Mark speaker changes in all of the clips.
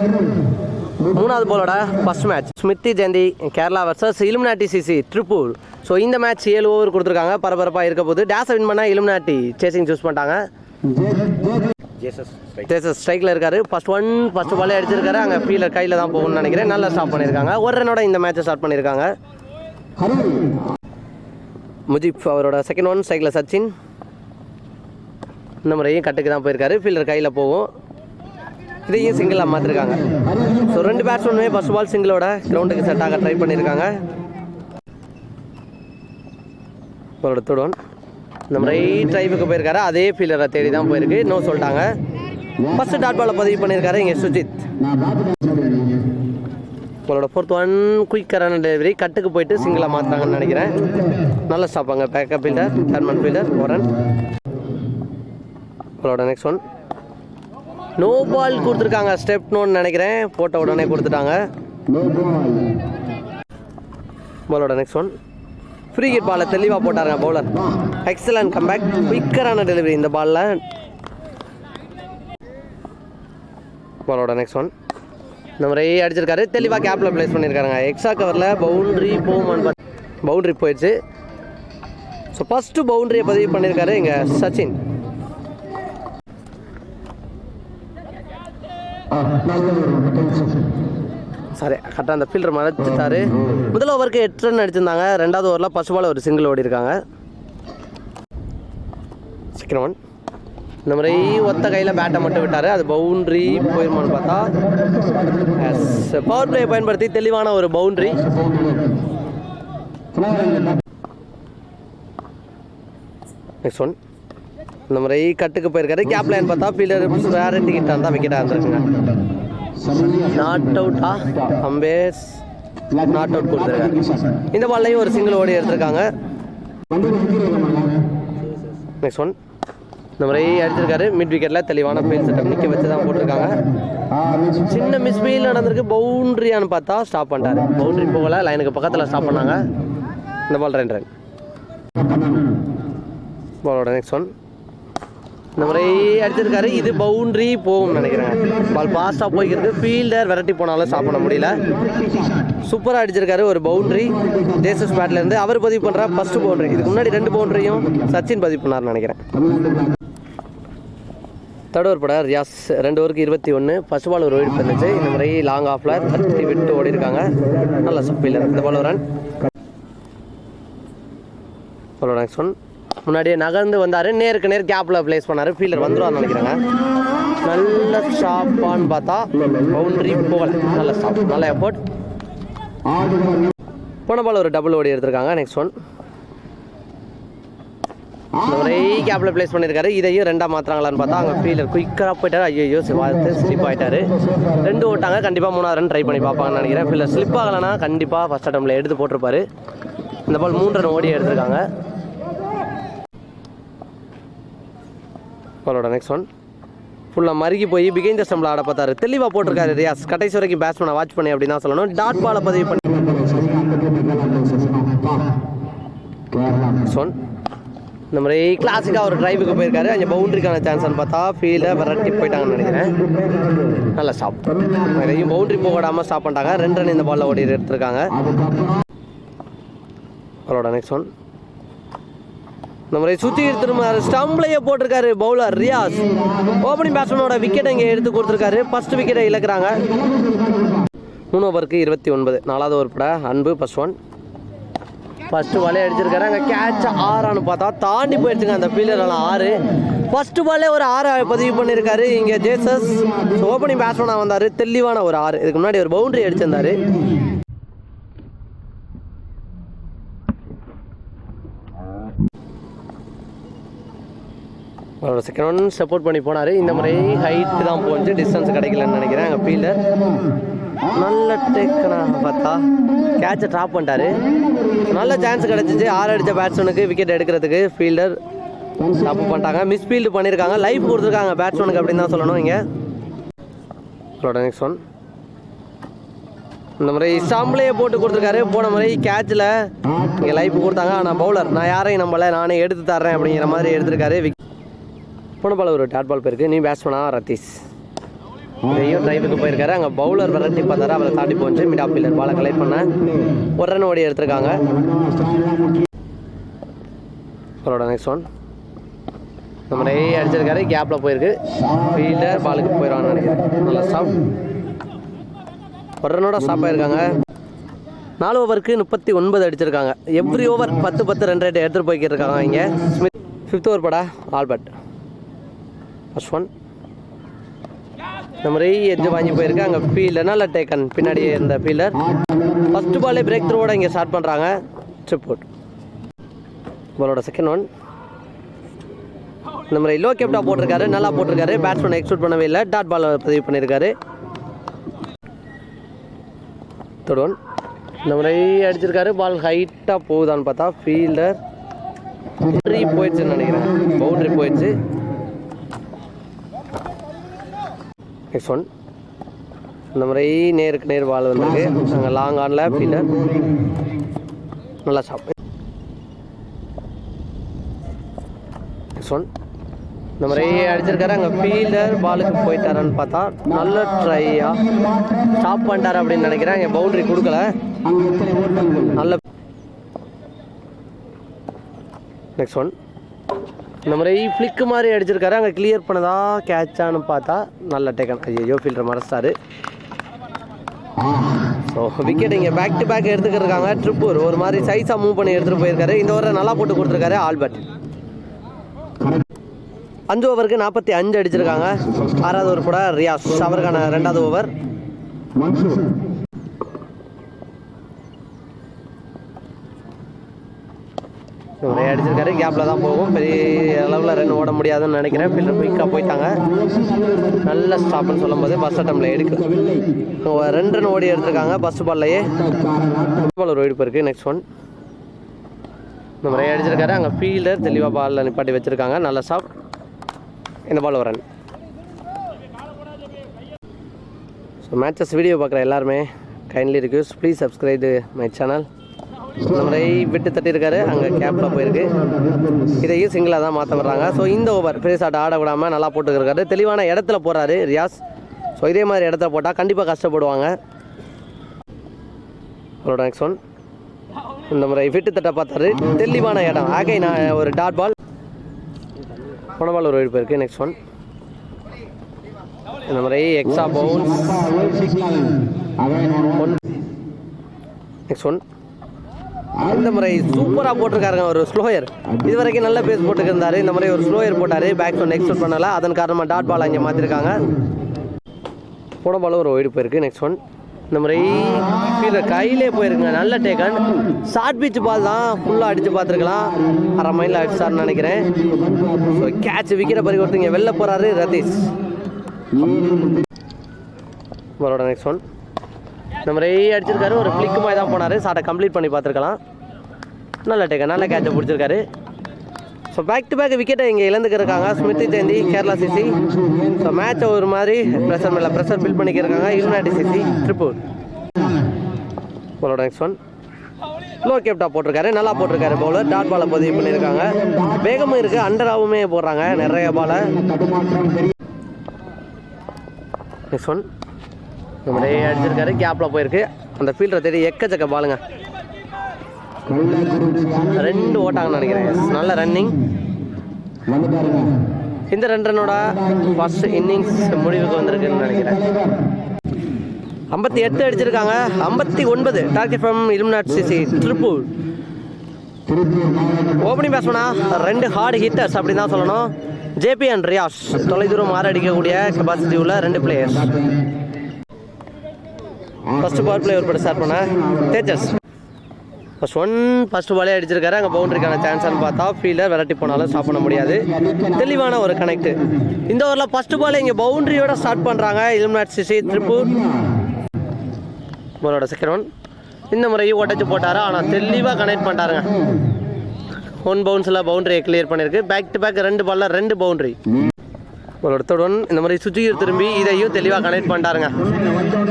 Speaker 1: மூணாவது போலோட first match Smriti Jayanthi Kerala versus Illuminati CC Tiruppur so இந்த match ஏழு over கொடுத்துருக்காங்க. பரபரப்பாக இருக்க போது டேஸை வின் பண்ணால் இலுமினாட்டி சேசிங் சூஸ் பண்ணிட்டாங்க. ஜேசஸ் ஸ்ட்ரைக்கில் இருக்காரு. ஃபர்ஸ்ட் ஒன் ஃபர்ஸ்ட் பாலே அடிச்சிருக்காரு. அங்கே ஃபீலர் கையில் தான் போகணும்னு நினைக்கிறேன். நல்லா ஸ்டாப் பண்ணியிருக்காங்க. ஒரு ரனோட இந்த மேட்ச்சை ஸ்டார்ட் பண்ணியிருக்காங்க. முஜிப் அவரோட செகண்ட் ஒன் ஸ்ட்ரைக்கில் சச்சின். இந்த முறையும் கட்டுக்கு தான் போயிருக்காரு. ஃபீல்டர் கையில் போகும். இதையும் சிங்கிளாக மாற்றிருக்காங்க ஸோ ரெண்டு பேட்ஸ்மேனுமே ஃபர்ஸ்ட் பால் சிங்கிளோட கிரவுண்டுக்கு செட் ஆக ட்ரை பண்ணியிருக்காங்க அவரோட தொடுவன். நம்ம இந்த ரைட் ட்ரைவுக்கு போயிருக்காரு. அதே ஃபீல்டரை தேடி தான் போயிருக்கு. இன்னும் சொல்லிட்டாங்க. ஃபஸ்ட்டு டாட் பாலை பதிவு பண்ணியிருக்காரு இங்கே சுஜித். உங்களோட ஃபோர்த் ஒன் குயிக்கரான டெலிவரி கட்டுக்கு போயிட்டு சிங்கிளாக மாற்றுறாங்கன்னு நினைக்கிறேன். நல்லா ஸ்டாப்பாங்க backup fielder third man fielder ஓரன் உங்களோட நெக்ஸ்ட் ஒன் நோ பால் கொடுத்துருக்காங்க. ஸ்டெப் நோன்னு நினைக்கிறேன். போட்ட உடனே கொடுத்துட்டாங்க. பாலோட நெக்ஸ்ட் ஒன் ஃப்ரீ கிட் பாலை தெளிவாக போட்டாருங்க பவுலர் எக்ஸலன்ட் கம்பேக் குயிக்கரான டெலிவரி இந்த பாலில் பாலோட நெக்ஸ்ட் ஒன் இந்த முறை அடிச்சிருக்காரு. தெளிவாக கேப்பில் ப்ளேஸ் பண்ணியிருக்காருங்க எக்ஸ்ட்ரா கவரில் பவுண்ட்ரி போகுமான்னு பவுண்ட்ரி போயிடுச்சு. ஸோ ஃபஸ்ட்டு பவுண்ட்ரியை பதிவு பண்ணியிருக்காரு இங்கே சச்சின் சாரி கரெக்டாக அந்த ஃபீல்டர் மறைச்சிட்டாரு முதல் ஓவருக்கு எட்டு ரன் அடிச்சிருந்தாங்க. ரெண்டாவது ஓவரில் ஃபர்ஸ்ட் ஒரு சிங்கிள் ஓடி இருக்காங்க செகண்ட் ஒன் இந்த மாதிரி ஒத்த கையில் பேட்டை மட்டும் விட்டார். அது பவுண்ட்ரி போயிருமான்னு பார்த்தா பவர் பிளே பயன்படுத்தி தெளிவான ஒரு பவுண்ட்ரி நெக்ஸ்ட் ஒன் இந்த முறை கட்டுக்கு போயிருக்காரு. கேப் லைன் பார்த்தா ஃபீல்டர் வேரண்டி கிட்ட தான் விக்கெட்டாக இருந்திருக்குங்க. நாட் அவுட்டா அம்பேஸ் நாட் அவுட் கொடுத்துருக்காரு. இந்த பால்லையும் ஒரு சிங்கிள் ஓடி எடுத்திருக்காங்க. நெக்ஸ்ட் ஒன் இந்த முறை அடிச்சிருக்காரு. மிட் விக்கெட்டில் தெளிவான ஃபீல் செட்டப் நிற்க வச்சு தான் போட்டிருக்காங்க. சின்ன மிஸ்பீல் நடந்திருக்கு. பவுண்ட்ரியான்னு பார்த்தா ஸ்டாப் பண்ணிட்டாரு. பவுண்ட்ரி போகல. லைனுக்கு பக்கத்தில் ஸ்டாப் பண்ணாங்க. இந்த பால் ரெண்டு ரன் பாலோட நெக்ஸ்ட் ஒன் இந்த முறை அடிச்சிருக்காரு. இது பவுண்ட்ரி போகும்னு நினைக்கிறேன். பால் ஃபாஸ்ட்டாக போய்க்கிறது ஃபீல்டர் விரட்டி போனாலும் சாப்பிட முடியல. சூப்பராக அடிச்சிருக்காரு ஒரு பவுண்ட்ரி தேசஸ் பேட்லேருந்து அவர் பதிவு பண்ணுற ஃபர்ஸ்ட் பவுண்ட்ரி இதுக்கு முன்னாடி ரெண்டு பவுண்ட்ரியும் சச்சின் பதிவு பண்ணார்னு நினைக்கிறேன். தடவர் ஓவர் பட ரியாஸ். ரெண்டு ஓவருக்கு இருபத்தி ஒன்று ஃபர்ஸ்ட் பால் ஒரு ஒயிட் பண்ணுச்சு இந்த முறை லாங் ஆஃபில் தட்டி விட்டு ஓடி இருக்காங்க நல்ல ஃபீல்டர் இந்த பால் ரன் பாலோட நெக்ஸ்ட் ஒன் முன்னாடியே நகர்ந்து வந்தார். நேருக்கு நேர் கேப்பில் ப்ளேஸ் பண்ணார். ஃபீல்டர் வந்துருவார்னு நினைக்கிறேங்க. நல்ல ஸ்டாப்பான்னு பார்த்தா பவுண்டரி போகல. நல்ல ஸ்டாப் நல்ல எஃபோர்ட் போன பால் ஒரு டபுள் ஓடி எடுத்திருக்காங்க. நெக்ஸ்ட் ஒன் ஒரே கேப்பில் ப்ளேஸ் பண்ணியிருக்காரு இதையும் ரெண்டாக மாற்றுறாங்களான்னு பார்த்தா அங்கே ஃபீல்டர் குயிக்காக போயிட்டார். ஐயோ பார்த்து ஸ்லிப் ஆகிட்டாரு ரெண்டு ஓட்டாங்க. கண்டிப்பாக மூணாவது ரன் ட்ரை பண்ணி பார்ப்பாங்கன்னு நினைக்கிறேன். ஃபீல்டர் ஸ்லிப் ஆகலைன்னா கண்டிப்பாக ஃபஸ்ட் அட்டம்ல எடுத்து போட்டிருப்பாரு. இந்த பால் மூன்று ரன் ஓடி எடுத்திருக்காங்க. பாலோட நெக்ஸ்ட் ஒன் ஃபுல்லாக மறுகி போய் பிகைந்த ஸ்டம்பில் ஆட பார்த்தாரு. தெளிவாக போட்டிருக்காரு ரியாஸ். கடைசி வரைக்கும் பேட்ஸ்மேனை வாட்ச் பண்ணி அப்படின்னு தான் சொல்லணும் டாட் பாலை பதிவு பண்ணி நெக்ஸ்ட் ஒன் இந்த மாதிரி கிளாசிக்காக ஒரு டிரைவுக்கு போயிருக்காரு. அங்கே பவுண்டரிக்கான சான்ஸ்னு பார்த்தா ஃபீல்டை விரட்டி போயிட்டாங்கன்னு நினைக்கிறேன். நல்ல ஸ்டாப் இதையும் பவுண்டரி போகாடாமல் ஸ்டாப் பண்ணிட்டாங்க. ரெண்டு ரன் இந்த பாலில் ஓடி எடுத்திருக்காங்க அவரோட நெக்ஸ்ட் ஒன் இந்த முறை சுற்றி திரும்ப ஸ்டம்ப்லையே போட்டிருக்காரு பவுலர் ரியாஸ். ஓப்பனிங் பேட்ஸ்மேனோட விக்கெட்டை இங்கே எடுத்து கொடுத்துருக்காரு. ஃபர்ஸ்ட் விக்கெட்டை இழக்கிறாங்க. மூணு ஓவருக்கு இருபத்தி ஒன்பது. நாலாவது ஓவர் பட அன்பு ஃபர்ஸ்ட் ஒன் ஃபஸ்ட்டு பாலே அடிச்சிருக்காரு. அங்கே கேட்ச் ஆறான்னு பார்த்தா தாண்டி போயிடுச்சுங்க அந்த ஃபீல்டரெல்லாம் ஆறு. ஃபஸ்ட்டு பாலே ஒரு ஆறு பதிவு பண்ணியிருக்காரு. இங்கே ஜேசஸ். ஓப்பனிங் பேட்ஸ்மேனாக வந்தார். தெளிவான ஒரு ஆறு. இதுக்கு முன்னாடி ஒரு பவுண்டரி அடிச்சிருந்தாரு. அவரோட செகண்ட் ஒன் சப்போர்ட் பண்ணி போனார். இந்த முறை ஹைட்டு தான் போச்சு. டிஸ்டன்ஸ் கிடைக்கலன்னு நினைக்கிறேன். அங்கே ஃபீல்டர் நல்ல டேக்கனா பார்த்தா. கேட்சை ட்ராப் பண்ணிட்டாரு. நல்ல சான்ஸ் கிடச்சிச்சு. ஆறு அடித்த பேட்ஸ்மேனுக்கு விக்கெட் எடுக்கிறதுக்கு ஃபீல்டர் தப்பு பண்ணிட்டாங்க. மிஸ் ஃபீல்டு பண்ணியிருக்காங்க லைஃப் கொடுத்துருக்காங்க பேட்ஸ்மேனுக்கு அப்படின்னு தான் சொல்லணும் இங்கே. அவரோட நெக்ஸ்ட் ஒன் இந்த முறை ஸ்டாம்ப்லேயே போட்டு கொடுத்துருக்காரு. போன முறை கேட்சில் இங்கே லைஃப் கொடுத்தாங்க. ஆனால் பவுலர் நான் யாரையும் நம்மளை நானே எடுத்து தர்றேன் அப்படிங்கிற மாதிரி எடுத்திருக்காரு. விக்- போன பால் ஒரு டாட் பால் போயிருக்கு. நீ பேட்ஸ்மேனா ரத்தீஷ்? இதையும் டிரைவுக்கு போயிருக்காரு. அங்கே பவுலர் விரட்டி பார்த்தாரு. அவரை தாண்டி போச்சு மிட் ஆஃப் ஃபீல்டர் பாலை கலெக்ட் பண்ண. ஒரு ரன் ஓடி எடுத்திருக்காங்க. அவரோட நெக்ஸ்ட் ஒன் நம்ம நிறைய அடிச்சிருக்காரு. கேப்பில் போயிருக்கு. ஃபீல்டர் பாலுக்கு போயிடுவான்னு நினைக்கிறேன். நல்லா ஸ்டாப் ஒரு ரன்னோட ஸ்டாப் ஆயிருக்காங்க. நாலு ஓவருக்கு முப்பத்தி ஒன்பது அடிச்சிருக்காங்க. எவ்ரி ஓவர் பத்து பத்து ரன் ரேட் எடுத்துகிட்டு போய்க்கிட்டு இருக்காங்க இங்கே. ஸ்மித் ஃபிஃப்த் ஓவர் படா. ஆல்பர்ட் ஃபஸ்ட் ஒன் இந்த ரே எட்ஜ் வாங்கி போயிருக்கு. அங்கே ஃபீல்டர் நல்ல டேக்கன் பின்னாடி இருந்த ஃபீல்டர் ஃபர்ஸ்ட் பாலே பிரேக் த்ரூவோட இங்கே ஸ்டார்ட் பண்ணுறாங்க ட்ரிப் அவுட் பாலோட செகண்ட் ஒன் இந்த மாதிரி லோ கேப்டா போட்டிருக்காரு. நல்லா போட்டிருக்காரு. பேட்ஸ்மேன் எக்ஸ்பூட் பண்ணவே இல்லை. டாட் பால் பதிவு பண்ணியிருக்காரு. தேர்ட் ஒன் இந்த மாதிரி அடிச்சிருக்காரு. பால் ஹைட்டாக போகுதான்னு பார்த்தா ஃபீல்டர் பவுண்ட்ரி போயிடுச்சுன்னு நினைக்கிறேன். பவுண்ட்ரி போயிடுச்சு. நெக்ஸ்ட் ஒன் இந்த முறை நேருக்கு நேர் பால் வந்திருக்கு. நாங்கள் லாங் ஆனில் ஃபீல்டர் நல்லா சாப்பிடு நெக்ஸ்ட் ஒன் இந்த முறை அடிச்சிருக்காரு. அங்கே ஃபீல்டர் பாலுக்கு போயிட்டாரான்னு பார்த்தா நல்ல ட்ரையாக ஸ்டாப் பண்ணிட்டார் அப்படின்னு நினைக்கிறேன். இங்கே பவுண்டரி கொடுக்கல. நல்ல நெக்ஸ்ட் ஒன் இந்த முறை ஃப்ளிக்கு மாதிரி அடிச்சிருக்காரு. அங்கே கிளியர் பண்ணதா கேட்சான்னு பார்த்தா நல்ல டேக்கன் ஐயோ ஃபீல்டர் மறைச்சாரு ஸோ விக்கெட் இங்கே பேக் டு பேக் எடுத்துக்கிருக்காங்க ட்ரிப்பூர் ஒரு மாதிரி சைஸாக மூவ் பண்ணி எடுத்துகிட்டு போயிருக்காரு. இந்த ஓவரை நல்லா போட்டு கொடுத்துருக்காரு ஆல்பர்ட் அஞ்சு ஓவருக்கு நாற்பத்தி அஞ்சு அடிச்சிருக்காங்க. ஆறாவது ஓவர் கூட ரியாஸ். அவருக்கான ரெண்டாவது ஓவர் ஒரே அடிச்சிருக்காரு. கேப்பில் தான் போகும். பெரிய அளவில் ரன் ஓட முடியாதுன்னு நினைக்கிறேன். ஃபீல்டர் குயிக்காக போயிட்டாங்க. நல்ல ஸ்டாப்னு சொல்லும்போது பஸ் அட்டம்ல எடுக்க. ரெண்டு ரன் ஓடி எடுத்திருக்காங்க. பஸ் பால்லையே பால் ஒரு வெடிப்பு இருக்குது நெக்ஸ்ட் ஒன் இந்த முறையை அடிச்சிருக்காரு. அங்கே ஃபீல்டர் தெளிவாக பாலில் நிப்பாட்டி வச்சுருக்காங்க. நல்ல ஸ்டாப் இந்த பால் ஒரு ரன் ஸோ மேட்சஸ் வீடியோ பார்க்குற எல்லாருமே kindly request please subscribe my channel இந்த முறை விட்டு தட்டியிருக்காரு. அங்கே கேப்பில் போயிருக்கு. இதையும் சிங்கிளாக தான் மாற்ற வர்றாங்க. ஸோ இந்த ஓவர் பெருசாட்ட ஆட விடாமல் நல்லா போட்டுருக்காரு தெளிவான இடத்துல போகிறாரு ரியாஸ். ஸோ இதே மாதிரி இடத்துல போட்டால் கண்டிப்பாக கஷ்டப்படுவாங்க. அவரோட நெக்ஸ்ட் ஒன் இந்த முறை விட்டு தட்ட பார்த்தாரு. தெளிவான இடம். ஆகை நான் ஒரு டாட் பால் போன பால் ஒரு வெடிப்பு இருக்குது நெக்ஸ்ட் ஒன் இந்த முறை extra bounce one next one இந்த முறை சூப்பராக போட்டிருக்காருங்க ஒரு ஸ்லோயர். இது வரைக்கும் நல்ல பேஸ் போட்டுருந்தாரு இந்த முறை ஒரு ஸ்லோயர் போட்டார். பேக் ஒன் எக்ஸ்பெக்ட் பண்ணல. அதன் காரணமாக டாட் பால் அங்கே மாற்றிருக்காங்க போன பால் ஒரு ஒயிடு போயிருக்கு. நெக்ஸ்ட் ஒன் இந்த முறை கீழே கையிலே போயிருக்குங்க. நல்ல டேக்கன் ஷார்ட் பீச் பால் தான் ஃபுல்லாக அடித்து பார்த்துருக்கலாம். அரை மைலில் அடிச்சார்னு நினைக்கிறேன். ஸோ கேட்ச் விக்கெட்டை பறி ஒருத்தங்க வெளில போகிறாரு ரதீஷ். அவரோட நெக்ஸ்ட் ஒன் நம்ம ரெய் அடிச்சிருக்காரு. ஒரு ஃப்ளிக்கு மாதிரி தான் போனார். சாட்டை கம்ப்ளீட் பண்ணி பார்த்துருக்கலாம். நல்ல டேக்கன் நல்ல கேட்சை பிடிச்சிருக்காரு. ஸோ பேக் டு பேக் விக்கெட்டை இங்கே இழந்துக்கிருக்காங்க. ஸ்மிருதி ஜெயந்தி கேரளா சிசி ஸோ மேட்சை ஒரு மாதிரி ப்ரெஷர் மேலே ப்ரெஷர் பில்ட் பண்ணிக்கிருக்காங்க. யுனைடெட் சிசி திருப்பூர் உங்களோட நெக்ஸ்ட் ஒன் லோ கேப்டா போட்டிருக்காரு. நல்லா போட்டிருக்காரு பவுலர் டாட் பாலை பதிவு பண்ணியிருக்காங்க வேகமும் இருக்குது அண்டராகவுமே போடுறாங்க. நிறைய பாலை நெக்ஸ்ட் ஒன் நம்மளே அடிச்சிருக்காரு. கேப்பில் போயிருக்கு. அந்த ஃபீல்டரை தேடி எக்கச்சக்க பாலுங்க ரெண்டு ஓட்டாங்கன்னு நினைக்கிறேன். நல்ல ரன்னிங் இந்த ரெண்டு ரன்னோட ஃபர்ஸ்ட் இன்னிங்ஸ் முடிவுக்கு வந்திருக்குன்னு நினைக்கிறேன். ஐம்பத்தி எட்டு அடிச்சிருக்காங்க. ஐம்பத்தி ஒன்பது. Target from Illuminati CC Tiruppur opening பேட்ஸ்மனா ரெண்டு ஹார்ட் ஹிட்டர்ஸ் அப்படின்னு தான் சொல்லணும். ஜேபி அண்ட் ரியாஸ் தொலைதூரம் மாற அடிக்கக்கூடிய கெப்பாசிட்டி உள்ள ரெண்டு பிளேயர்ஸ் ஃபஸ்ட்டு பவர் பிளே ஒரு ஸ்டார்ட் பண்ண. தேஜஸ் ஃபஸ்ட் ஒன் ஃபஸ்ட்டு பாலே அடிச்சிருக்காரு. அங்கே பவுண்டரிக்கான சான்ஸ்னு பார்த்தா ஃபீல்டர் விரட்டி போனாலும் ஸ்டாப் பண்ண முடியாது. தெளிவான ஒரு கனெக்ட் இந்த ஓவரில் ஃபர்ஸ்ட் பால் இங்கே பவுண்டரியோட ஸ்டார்ட் பண்ணுறாங்க இலுமினாட் சிசி திருப்பூர். உங்களோட செகண்ட் ஒன் இந்த முறையும் ஒட்டச்சு போட்டாரு. ஆனால் தெளிவாக கனெக்ட் பண்ணிட்டாருங்க. ஒன் பவுன்ஸில் பவுண்டரியை கிளியர் பண்ணியிருக்கு பேக் டு பேக் ரெண்டு பாலில் ரெண்டு பவுண்டரி உங்களோட ஒன் இந்த மாதிரி சுஜிகர் திரும்பி இதையும் தெளிவாக connect பண்ணிட்டாருங்க.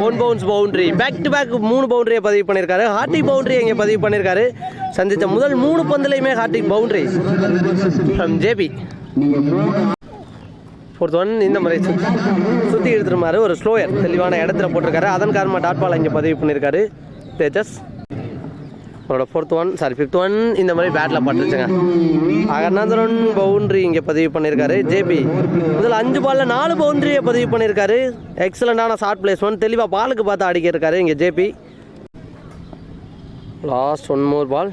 Speaker 1: One bounce boundary back to back மூணு பவுண்டரியை பதிவு பண்ணியிருக்காரு. ஹார்டிக் பவுண்டரி இங்கே பதிவு பண்ணியிருக்காரு. சந்தித்த முதல் மூணு பந்துலையுமே Hardik boundary from JP fourth one இந்த மாதிரி சுற்றி எடுத்துருமாரு ஒரு ஸ்லோயர் தெளிவான இடத்துல போட்டிருக்காரு. அதன் காரணமாக டாட் பால் இங்கே பதிவு பண்ணியிருக்காரு. தேஜஸ் அவரோட fourth one sorry fifth one இந்த மாதிரி பேட்டில் பட்டுருச்சுங்க. அகர்நாதரன் பவுண்ட்ரி இங்கே பதிவு பண்ணியிருக்காரு ஜேபி இதில் அஞ்சு பாலில் நாலு பவுண்ட்ரியை பதிவு பண்ணியிருக்காரு எக்ஸலண்டான ஷார்ட் பிளேஸ்மெண்ட் தெளிவாக பாலுக்கு பார்த்து அடிக்கிருக்காரு இங்கே JP last one more ball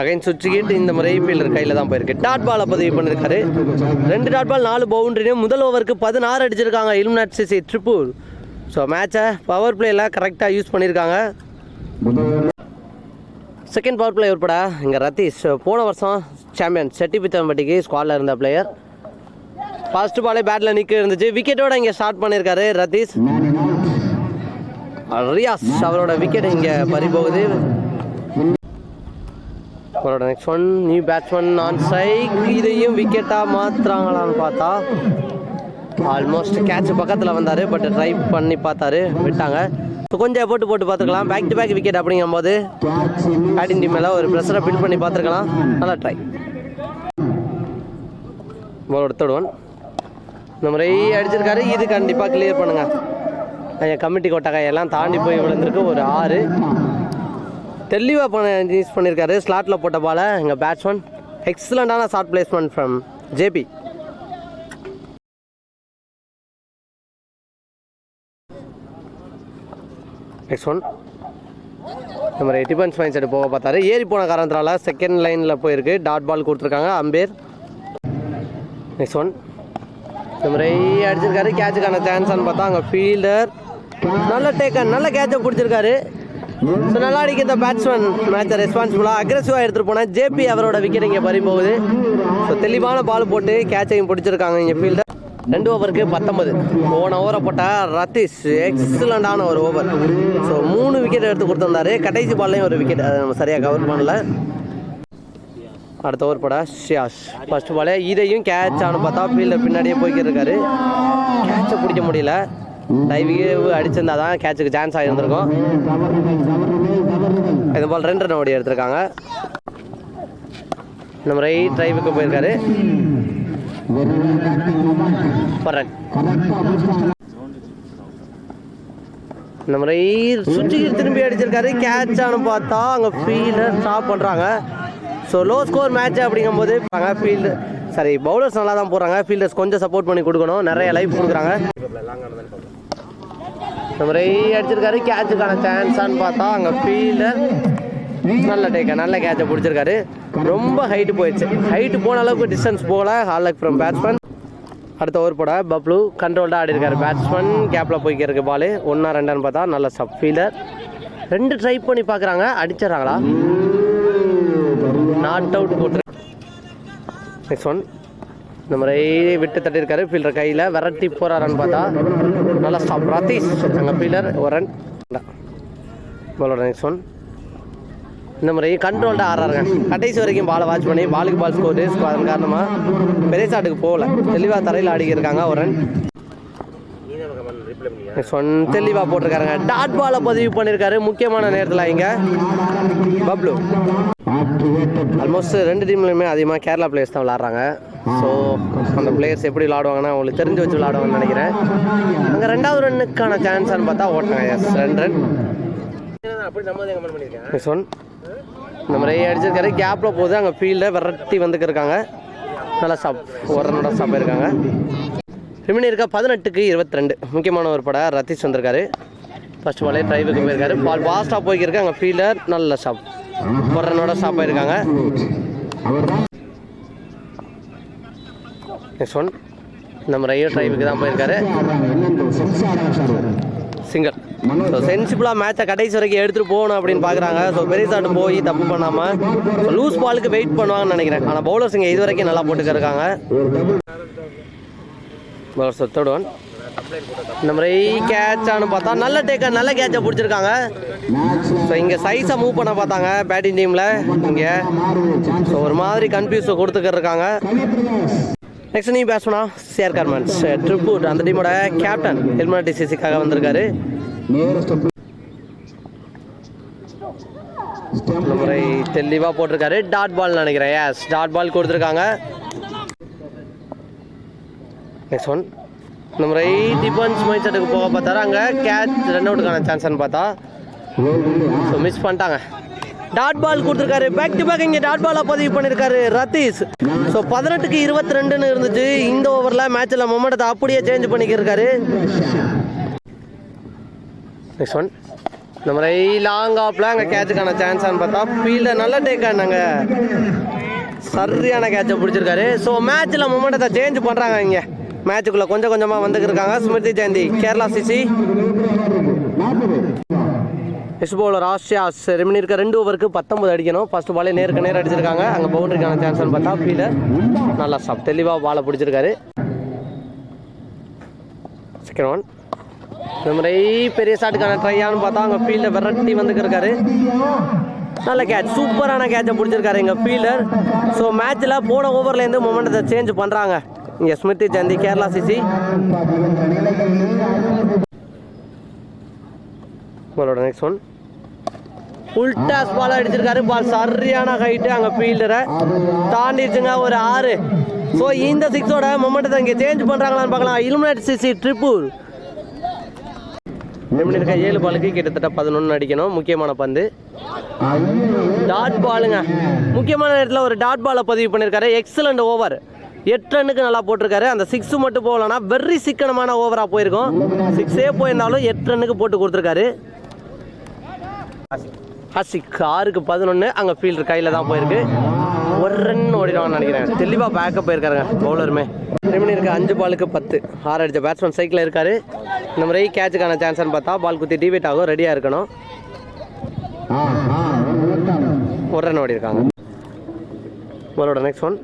Speaker 1: again சுவிட்சுக்கிட்டு இந்த முறை ஃபீல்டர் கையில் தான் போயிருக்கு. டாட் பாலை பதிவு பண்ணியிருக்காரு ரெண்டு டாட் பால் நாலு பவுண்டரியும் முதல் ஓவருக்கு பதினாறு அடிச்சிருக்காங்க. இலுமினாட் சிசி ட்ரிப்பூர் ஸோ மேட்சை பவர் பிளேயில் கரெக்டாக யூஸ் பண்ணியிருக்காங்க செகண்ட் பவர் பிளே உட்பட இங்கே ரத்தீஷ் போன வருஷம் சாம்பியன் செட்டிபித்தம்பட்டிக்கு ஸ்குவாடில் இருந்த பிளேயர் ஃபர்ஸ்ட் பாலே பேட்டில் நிற்க இருந்துச்சு. விக்கெட்டோட இங்கே ஸ்டார்ட் பண்ணியிருக்காரு ரத்தீஷ். ரியாஸ் அவரோட விக்கெட் இங்கே பறிபோகுது. அவரோட next one new batsman on சைக் இதையும் விக்கெட்டாக மாற்றுறாங்களான்னு பார்த்தா ஆல்மோஸ்ட் கேட்ச் பக்கத்தில் வந்தார் பட் ட்ரை பண்ணி பார்த்தாரு விட்டாங்க. கொஞ்சம் போட்டு போட்டு பார்த்துக்கலாம். பேக் டு பேக் விக்கெட் அப்படிங்கும்போது பேட்டிங் டீம் மேலே ஒரு ப்ரெஷரை பில் பண்ணி பார்த்துருக்கலாம். நல்லா ட்ரை பாலோட தேர்ட் ஒன் இந்த முறை அடிச்சிருக்காரு. இது கண்டிப்பாக கிளியர் பண்ணுங்க. என் கமிட்டி கொட்டகை எல்லாம் தாண்டி போய் விழுந்திருக்கு. ஒரு ஆறு. தெளிவாக பண்ண யூஸ் பண்ணியிருக்காரு ஸ்லாட்டில் போட்ட பாலை எங்கள் batsman எக்ஸலண்டான shot placement from JP next one நம்ம டிஃபென்ஸ் மைண்ட் செட் போக பார்த்தாரு. ஏறி போன காரணத்தினால செகண்ட் லைனில் போயிருக்கு. டாட் பால் கொடுத்துருக்காங்க. அம்பேர். நெக்ஸ்ட் ஒன் இந்த முறை அடிச்சிருக்காரு. கேட்சுக்கான சான்ஸ்னு பார்த்தா அங்கே ஃபீல்டர் நல்ல டேக்கன் நல்ல கேட்சை பிடிச்சிருக்காரு. ஸோ நல்லா அடிக்கிற பேட்ஸ்மேன் மேட்சை ரெஸ்பான்சிபிளாக அக்ரெசிவாக எடுத்துகிட்டு போனால் ஜேபி அவரோட விக்கெட் இங்கே பறி போகுது. ஸோ தெளிவான பால் போட்டு கேட்சையும் பிடிச்சிருக்காங்க இங்கே ஃபீல்டர் ரெண்டு ஓவருக்கு பத்தொன்பது. போன ஓவரை போட்டால் ரத்தீஷ் எக்ஸலண்டான ஒரு ஓவர் ஸோ மூணு விக்கெட் எடுத்து கொடுத்துருந்தாரு. கடைசி பால்லையும் ஒரு விக்கெட் அதை நம்ம சரியாக கவர் பண்ணல. அடுத்த ஓவர் படா ஷியாஷ். ஃபர்ஸ்ட் பாலே இதையும் கேட்ச் ஆனு பார்த்தா ஃபீல்டர் பின்னாடியே போய்க்கிட்டு இருக்காரு. கேட்சை பிடிக்க முடியல. டைவிக்கு அடிச்சிருந்தா தான் கேட்சுக்கு சான்ஸ் ஆகியிருந்திருக்கும் இது போல் ரெண்டு ரன் ஓடி எடுத்திருக்காங்க. இந்த ரைட் ட்ரைவுக்கு போயிருக்காரு. இந்த முறை சுற்றி திரும்பி அடிச்சிருக்காரு. கேட்ச் ஆனு பார்த்தா அங்கே ஃபீல்டர் ஸ்டாப் பண்ணுறாங்க ஸோ லோ ஸ்கோர் மேட்ச் அப்படிங்கும்போது ஃபீல்டு சரி பவுலர்ஸ் நல்லா தான் போடுறாங்க. ஃபீல்டர்ஸ் கொஞ்சம் சப்போர்ட் பண்ணி கொடுக்கணும். நிறைய லைஃப் கொடுக்குறாங்க. இந்த முறை அடிச்சிருக்காரு. கேட்சுக்கான சான்ஸான்னு பார்த்தா அங்கே ஃபீல்டர் நல்ல டேக்க நல்ல கேட்சை பிடிச்சிருக்காரு. ரொம்ப ஹைட்டு போயிடுச்சு. ஹைட்டு போன அளவுக்கு டிஸ்டன்ஸ் போகல. ஹால் லக் ஃப்ரம் பேட்ஸ்மேன் அடுத்த ஓவர் போட பப்ளு கண்ட்ரோல்டாக ஆடி இருக்காரு. பேட்ஸ்மேன் கேப்பில் போய்க்கிறதுக்கு பால் ஒன்றா ரெண்டான்னு பார்த்தா நல்ல சப் ஃபீல்டர் ரெண்டு ட்ரை பண்ணி பார்க்குறாங்க அடிச்சிடறாங்களா? நாட் அவுட் போட்டு. நெக்ஸ்ட் ஒன் இந்த மாதிரி விட்டு தட்டியிருக்காரு ஃபீல்டர் கையில் விரட்டி போகிறாரான்னு பார்த்தா நல்லா ஸ்டாப் ரத்தீஷ் அங்கே ஃபீல்டர் ஒரு ரன் பாலோட நெக்ஸ்ட் ஒன் இந்த முறை கண்ட்ரோல்டாக ஆடுறாருங்க. கடைசி வரைக்கும் பாலை வாட்ச் பண்ணி பாலுக்கு பால் ஸ்கோர் அதன் காரணமாக பெரிய ஷாட்டுக்கு போகல. தெளிவாக தரையில் ஆடிக்கிருக்காங்க ஒரு ரன் தெளிவாக போட்டிருக்காருங்க. டாட் பாலை பதிவு பண்ணியிருக்காரு முக்கியமான நேரத்தில் இங்கே பப்ளு. ஆல்மோஸ்ட் ரெண்டு டீம்லையுமே அதிகமாக கேரளா பிளேயர்ஸ் தான் விளாட்றாங்க. ஸோ அந்த பிளேயர்ஸ் எப்படி விளாடுவாங்கன்னா அவங்களுக்கு தெரிஞ்சு வச்சு விளாடுவாங்கன்னு நினைக்கிறேன். அங்கே ரெண்டாவது ரன்னுக்கான சான்ஸ்னு பார்த்தா ஓட்டினாங்க எஸ் ரெண்டு ரன் நெக்ஸ்ட் ஒன் இந்த மாதிரி அடிச்சிருக்காரு கேப்பில் போகுது. அங்கே ஃபீல்டை விரட்டி வந்துக்கிருக்காங்க. நல்லா சாப் ஒரு சாப்பிட்ருக்காங்க ரிமினி இருக்கா? பதினெட்டுக்கு இருபத்தி ரெண்டு முக்கியமான ஒரு படம் ரத்தீஷ் வந்திருக்காரு. ஃபர்ஸ்ட் பாலே ட்ரைவுக்கு போயிருக்காரு. பால் ஃபாஸ்ட்டாக போய்க்கிருக்கு. அங்கே ஃபீல்டர் நல்ல சாப் ஒரு ரன்னோட நெக்ஸ்ட் ஒன் நம்ம ரையோ ட்ரைவுக்கு தான் போயிருக்காரு. சிங்கர் ஸோ சென்சிபிளாக மேட்சை கடைசி வரைக்கும் எடுத்துகிட்டு போகணும் அப்படின்னு பார்க்குறாங்க ஸோ பெரிசாட்டு போய் தப்பு பண்ணாமல் ஸோ லூஸ் பாலுக்கு வெயிட் பண்ணுவாங்கன்னு நினைக்கிறேன். ஆனால் பவுலர்ஸ் இங்கே இது வரைக்கும் நல்லா போட்டுக்கிருக்காங்க பவுலர்ஸ் தேர்ட் ஒன் இந்த மாதிரி கேட்சானு பார்த்தா நல்ல டேக்கர் நல்ல கேட்சை பிடிச்சிருக்காங்க. ஸோ இங்கே சைஸை மூவ் பண்ண பார்த்தாங்க பேட்டிங் டீமில் இங்கே. ஸோ ஒரு மாதிரி கன்ஃபியூஸை கொடுத்துக்கிருக்காங்க நெக்ஸ்ட் நீ பேசணும்னா சிஆர் கார்மன்ஸ் ட்ரிபியூட் அந்த டீமோட கேப்டன் ஹெல்மெட் டிசிசிக்காக வந்திருக்காரு. இந்த முறை தெளிவாக போட்டிருக்காரு. டாட் பால் நினைக்கிறேன். எஸ் டாட் பால் கொடுத்துருக்காங்க. நெக்ஸ்ட் ஒன் இந்த முறை டிபன்ஸ் மைண்ட் செட்டுக்கு போக பார்த்தாரு. அங்கே கேட்ச் ரன் அவுட்டுக்கான சான்ஸ்னு பார்த்தா. ஸோ மிஸ் பண்ணிட்டாங்க. டாட் பால் கொடுத்துருக்காரு. பேக் டு பேக் இங்கே டாட் பாலை பதிவு பண்ணியிருக்காரு ரத்தீஷ். ஸோ பதினெட்டுக்கு இருபத்தி ரெண்டுன்னு இருந்துச்சு. இந்த ஓவரில் மேட்ச்சில் மொமெண்டத்தை அப்படியே சேஞ்ச் பண்ணிக்கிருக்காரு. நெக்ஸ்ட் ஒன் இந்த மாதிரி லாங் ஆப்பில் அங்கே கேட்சுக்கான சான்ஸான்னு பார்த்தா ஃபீல்டர் நல்ல டேக் ஆனாங்க சரியான கேட்சை பிடிச்சிருக்காரு. ஸோ மேட்ச்சில் மொமெண்டத்தை சேஞ்ச் பண்ணுறாங்க இங்கே. மேட்சுக்குள்ளே கொஞ்சம் கொஞ்சமாக வந்துக்கிருக்காங்க Smriti Jayanthi Kerala CC next bowler ஆஸ்ட்ரியாஸ் ரெமினி இருக்க ரெண்டு ஓவருக்கு பத்தொன்பது அடிக்கணும். ஃபர்ஸ்ட் பாலே நேருக்கு நேர் அடிச்சிருக்காங்க. அங்கே பவுண்டரிக்கான சான்ஸ்னு பார்த்தா ஃபீல்டர் நல்லா சாப் தெளிவாக பாலை பிடிச்சிருக்காரு. செகண்ட் ஒன் இந்த பெரிய ஷாட்டுக்கான ட்ரையான்னு பார்த்தா அங்கே ஃபீல்டை விரட்டி வந்துக்கிருக்காரு. நல்ல கேட்ச் சூப்பரான கேட்சை பிடிச்சிருக்காரு எங்கள் ஃபீல்டர் ஸோ மேட்ச்சில் போன ஓவர்லேருந்து மொமெண்டத்தை சேஞ்ச் பண்ணுறாங்க இங்கே ஸ்மிருதி ஜந்தி கேரளா சிசி. உங்களோட next one full toss ball அடிச்சிருக்காரு. பால் சரியான ஹைட்டு அங்கே ஃபீல்டரை தாண்டிடுச்சுங்க ஒரு ஆறு. ஸோ இந்த சிக்ஸோட மொமெண்டத்தை இங்கே சேஞ்ச் பண்ணுறாங்களான்னு பார்க்கலாம். இலுமினேட் சிசி ட்ரிப்பூர் நிமிடம் இருக்க ஏழு பாலுக்கு கிட்டத்தட்ட பதினொன்று அடிக்கணும். முக்கியமான பந்து. டாட் பாலுங்க முக்கியமான நேரத்தில் ஒரு டாட் பாலை பதிவு பண்ணியிருக்காரு எக்ஸலண்ட் ஓவர் எட்டு ரன்னுக்கு நல்லா போட்டிருக்காரு. அந்த சிக்ஸ் மட்டும் போகலன்னா வெரி சிக்கனமான ஓவராக போயிருக்கும். சிக்ஸே போயிருந்தாலும் எட்டு ரன்னுக்கு போட்டு கொடுத்துருக்காரு. ஹசிக் ஆறுக்கு பதினொன்று அங்கே ஃபீல்டர் கையில் தான் போயிருக்கு. ஒரு ரன் ஓடிடுவாங்கன்னு நினைக்கிறேன். தெளிவாக பேக்கப் போயிருக்காருங்க பவுலருமே ரெமினி இருக்க அஞ்சு பாலுக்கு பத்து. ஆறு அடித்த பேட்ஸ்மேன் சைக்கிளில் இருக்காரு. இந்த முறை கேட்சுக்கான சான்ஸ்னு பார்த்தா பால் குத்தி டிவேட் ஆகும் ரெடியாக இருக்கணும். ஒரு ரன் ஓடி இருக்காங்க உங்களோட நெக்ஸ்ட் ஒன்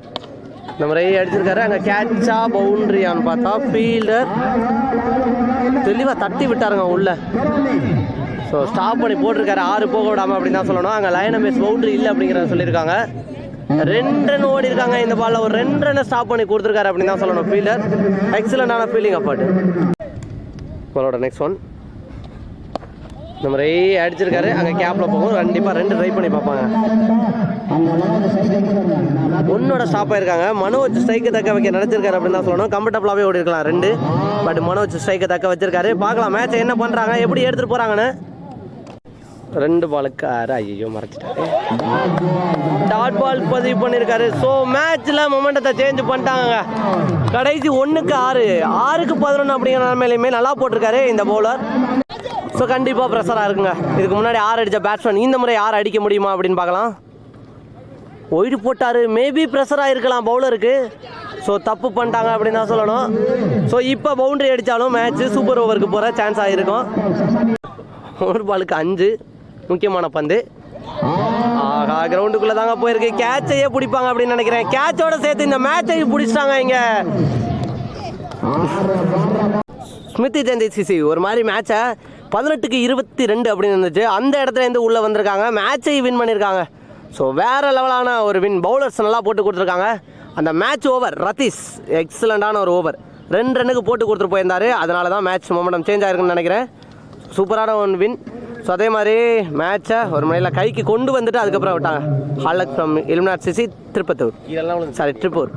Speaker 1: இந்த முறை அடிச்சிருக்காரு. அங்கே கேட்சா பவுண்ட்ரியான்னு பார்த்தா ஃபீல்டர் தெளிவாக தட்டி விட்டாருங்க உள்ள. ஸோ ஸ்டாப் பண்ணி போட்டிருக்காரு. ஆறு போக விடாமல் அப்படின்னு தான் சொல்லணும். அங்கே லைன் பேஸ் பவுண்ட்ரி இல்லை அப்படிங்கிறத சொல்லியிருக்காங்க. ரெண்டு ரன் ஓடி இருக்காங்க இந்த பால்ல. ஒரு ரெண்டு ரன் ஸ்டாப் பண்ணி கொடுத்துருக்காரு அப்படின்னு தான் சொல்லணும். ஃபீல்டர் எக்ஸலண்டான ஃபீலிங் அப்பாட்டு பாலோட நெக்ஸ்ட் ஒன் இந்த மாதிரி அடிச்சிருக்காரு. அங்கே கேப்பில் போகும். கண்டிப்பாக ரெண்டு ட்ரை பண்ணி பார்ப்பாங்க. ஒன்னோட ஸ்டாப் ஆயிருக்காங்க. மனோஜ் ஸ்ட்ரைக்கு தக்க வைக்க நினச்சிருக்காரு அப்படின்னு தான் சொல்லணும். கம்ஃபர்டபுளாகவே ஓடி இருக்கலாம் ரெண்டு. பட் மனோஜ் ஸ்ட்ரைக்கை தக்க வச்சிருக்காரு. பார்க்கலாம். மேட்சை என்ன பண்ணுறாங்க எப்படி எடுத்துகிட்டு போகிறாங்கன்னு ரெண்டு பாலுக்கு ஆறு. ஐயோ மறைச்சிட்டாரு டாட் பால் பதிவு பண்ணியிருக்காரு ஸோ மேட்ச்சில் மொமெண்டத்தை சேஞ்ச் பண்ணிட்டாங்க கடைசி ஒன்றுக்கு ஆறு. ஆறுக்கு பதினொன்று அப்படிங்கிற நிலைமையிலுமே நல்லா போட்டிருக்காரு இந்த பவுலர் ஸோ கண்டிப்பாக ப்ரெஷராக இருக்குங்க. இதுக்கு முன்னாடி ஆறு அடித்த பேட்ஸ்மேன் இந்த முறை யார் அடிக்க முடியுமா அப்படின்னு பார்க்கலாம். ஒயிட் போட்டார். மேபி ப்ரெஷராக இருக்கலாம் பவுலருக்கு ஸோ தப்பு பண்ணிட்டாங்க அப்படின்னு தான் சொல்லணும். ஸோ இப்போ பவுண்டரி அடித்தாலும் மேட்ச்சு சூப்பர் ஓவருக்கு போகிற சான்ஸ் ஆகிருக்கும் ஒரு பாலுக்கு அஞ்சு. முக்கியமான பந்து. ஆஹா கிரவுண்டுக்குள்ளே தாங்க போயிருக்கு கேட்சையே பிடிப்பாங்க அப்படின்னு நினைக்கிறேன். கேட்சோட சேர்த்து இந்த மேட்சையும் பிடிச்சிட்டாங்க இங்கே. ஸ்மிருதி ஜெயந்தி சிசி ஒரு மாதிரி மேட்சை பதினெட்டுக்கு இருபத்தி ரெண்டு அப்படின்னு இருந்துச்சு. அந்த இடத்துல இருந்து உள்ளே வந்திருக்காங்க. மேட்சை வின் பண்ணியிருக்காங்க ஸோ வேறு லெவலான ஒரு வின் பவுலர்ஸ் நல்லா போட்டு கொடுத்துருக்காங்க. அந்த மேட்ச் ஓவர் ரத்தீஸ் எக்ஸலண்டான ஒரு ஓவர் ரெண்டு ரன்னுக்கு போட்டு கொடுத்துட்டு போயிருந்தாரு. அதனால தான் மேட்ச் மொமெண்டம் சேஞ்ச் ஆயிருக்குன்னு நினைக்கிறேன். சூப்பரான ஒன் வின் ஸோ அதே மாதிரி மேட்சை ஒரு முறையில் கைக்கு கொண்டு வந்துட்டு அதுக்கப்புறம் விட்டாங்க. ஹாலக் ஃப்ரம் இலுமினாட் சிசி திருப்பத்தூர். இதெல்லாம் சாரி திருப்பூர்.